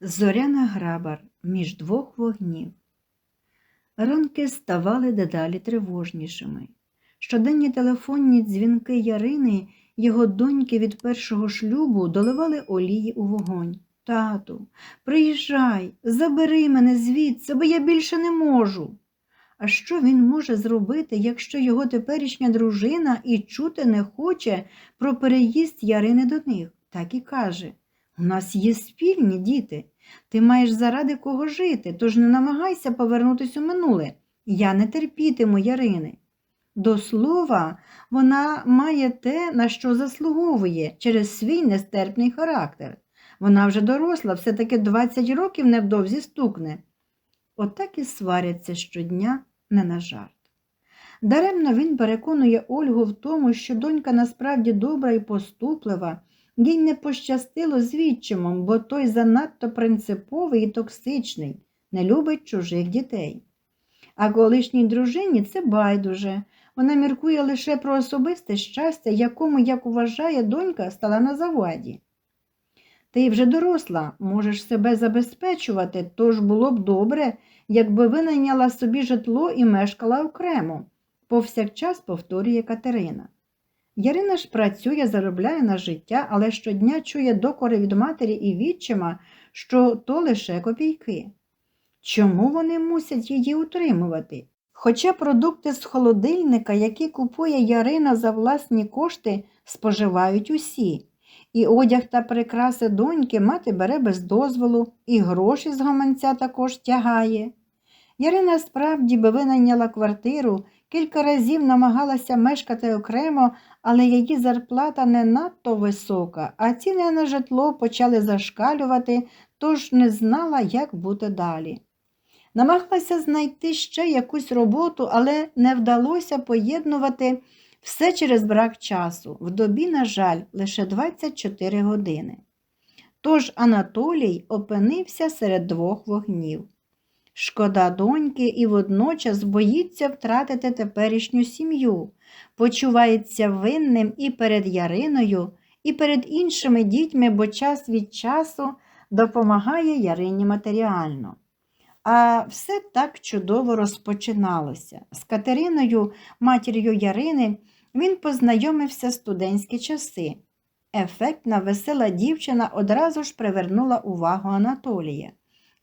Зоряна грабар між двох вогнів. Ранки ставали дедалі тривожнішими. Щоденні телефонні дзвінки Ярини, його доньки від першого шлюбу, доливали олії у вогонь. Тату, приїжджай, забери мене звідси, бо я більше не можу. А що він може зробити, якщо його теперішня дружина і чути не хоче про переїзд Ярини до них? Так і каже. У нас є спільні діти. Ти маєш заради кого жити, тож не намагайся повернутися у минуле. Я не терпітиму Ярини. До слова, вона має те, на що заслуговує через свій нестерпний характер. Вона вже доросла, все-таки 20 років невдовзі стукне. Отак і сваряться щодня не на жарт. Даремно він переконує Ольгу в тому, що донька насправді добра і поступлива, їй не пощастило з відчимом, бо той занадто принциповий і токсичний, не любить чужих дітей. А колишній дружині це байдуже. Вона міркує лише про особисте щастя, якому, як вважає, донька стала на заваді. Ти вже доросла, можеш себе забезпечувати, тож було б добре, якби винайняла собі житло і мешкала окремо, повсякчас повторює Катерина. Ярина ж працює, заробляє на життя, але щодня чує докори від матері і відчима, що то лише копійки. Чому вони мусять її утримувати? Хоча продукти з холодильника, які купує Ярина за власні кошти, споживають усі. І одяг та прикраси доньки мати бере без дозволу, і гроші з гаманця також тягає. Ярина справді би винайняла квартиру, кілька разів намагалася мешкати окремо, але її зарплата не надто висока, а ціни на житло почали зашкалювати, тож не знала, як бути далі. Намагалася знайти ще якусь роботу, але не вдалося поєднувати все через брак часу. В добі, на жаль, лише 24 години. Тож Анатолій опинився серед двох вогнів. Шкода доньки і водночас боїться втратити теперішню сім'ю, почувається винним і перед Яриною, і перед іншими дітьми, бо час від часу допомагає Ярині матеріально. А все так чудово розпочиналося. З Катериною, матір'ю Ярини, він познайомився студентські часи. Ефектна, весела дівчина одразу ж привернула увагу Анатолія.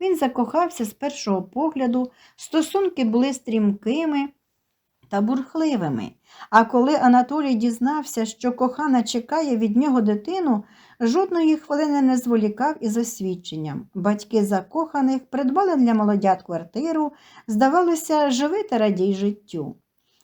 Він закохався з першого погляду, стосунки були стрімкими та бурхливими. А коли Анатолій дізнався, що кохана чекає від нього дитину, жодної хвилини не зволікав із освідченням. Батьки закоханих придбали для молодят квартиру, здавалося, живи та радій життю.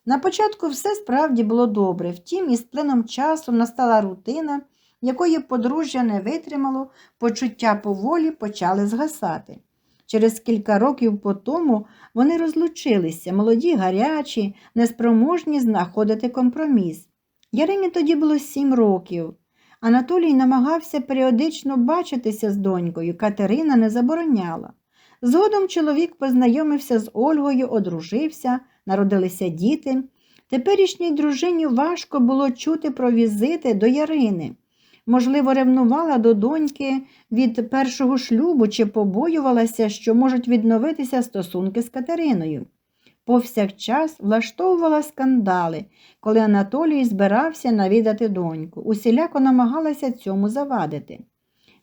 На початку все справді було добре, втім, із плином часу настала рутина, якої подружжя не витримало, почуття поволі почали згасати. Через кілька років по тому вони розлучилися, молоді, гарячі, неспроможні знаходити компроміс. Ярині тоді було сім років. Анатолій намагався періодично бачитися з донькою, Катерина не забороняла. Згодом чоловік познайомився з Ольгою, одружився, народилися діти. Теперішній дружині важко було чути про візити до Ярини. Можливо, ревнувала до доньки від першого шлюбу чи побоювалася, що можуть відновитися стосунки з Катериною. Повсякчас влаштовувала скандали, коли Анатолій збирався навідати доньку, усіляко намагалася цьому завадити.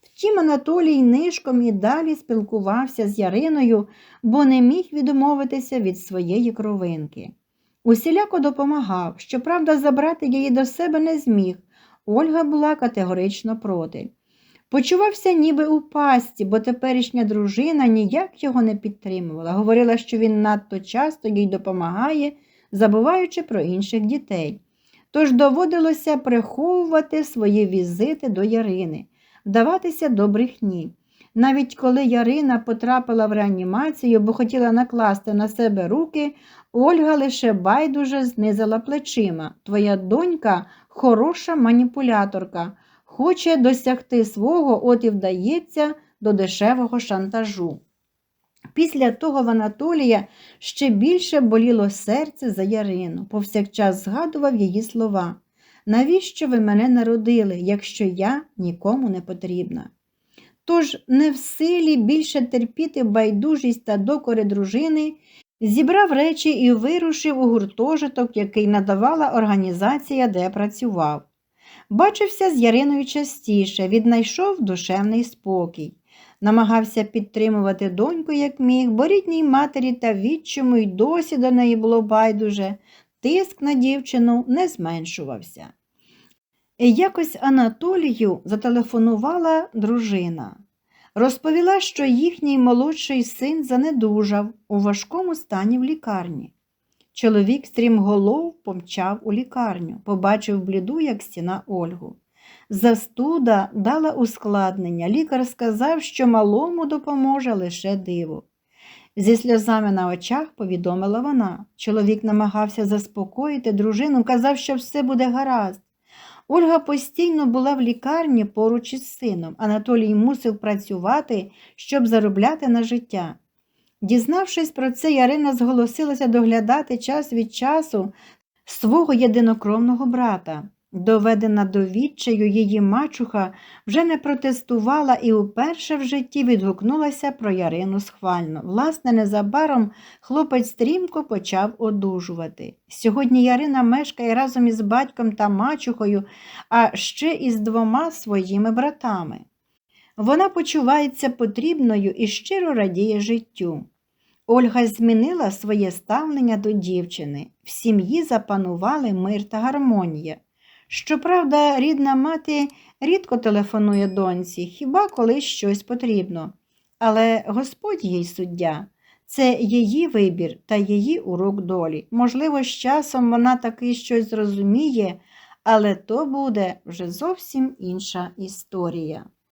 Втім, Анатолій нишком і далі спілкувався з Яриною, бо не міг відмовитися від своєї кровинки. Усіляко допомагав, щоправда, забрати її до себе не зміг. Ольга була категорично проти. Почувався ніби у пасті, бо теперішня дружина ніяк його не підтримувала. Говорила, що він надто часто їй допомагає, забуваючи про інших дітей. Тож доводилося приховувати свої візити до Ярини, вдаватися до брехні. Навіть коли Ярина потрапила в реанімацію, бо хотіла накласти на себе руки, Ольга лише байдуже знизила плечима. Твоя донька хороша маніпуляторка, хоче досягти свого, от і вдається до дешевого шантажу. Після того в Анатолія ще більше боліло серце за Ярину, повсякчас згадував її слова. Навіщо ви мене народили, якщо я нікому не потрібна? Тож не в силі більше терпіти байдужість та докори дружини, зібрав речі і вирушив у гуртожиток, який надавала організація, де працював. Бачився з Яриною частіше, віднайшов душевний спокій. Намагався підтримувати доньку, як міг, бо рідній матері та відчому й досі до неї було байдуже, тиск на дівчину не зменшувався. Якось Анатолію зателефонувала дружина. Розповіла, що їхній молодший син занедужав у важкому стані в лікарні. Чоловік стрімголов помчав у лікарню, побачив бліду, як стіна Ольгу. Застуда дала ускладнення. Лікар сказав, що малому допоможе лише диво. Зі сльозами на очах повідомила вона. Чоловік намагався заспокоїти дружину, казав, що все буде гаразд. Ольга постійно була в лікарні поруч із сином. Анатолій мусив працювати, щоб заробляти на життя. Дізнавшись про це, Ярина зголосилася доглядати час від часу свого єдинокровного брата. Доведена до відчаю, її мачуха вже не протестувала і уперше в житті відгукнулася про Ярину схвально. Власне, незабаром хлопець стрімко почав одужувати. Сьогодні Ярина мешкає разом із батьком та мачухою, а ще із двома своїми братами. Вона почувається потрібною і щиро радіє життю. Ольга змінила своє ставлення до дівчини. В сім'ї запанували мир та гармонія. Щоправда, рідна мати рідко телефонує доньці, хіба коли щось потрібно. Але Господь їй суддя, це її вибір та її урок долі. Можливо, з часом вона таки щось зрозуміє, але то буде вже зовсім інша історія.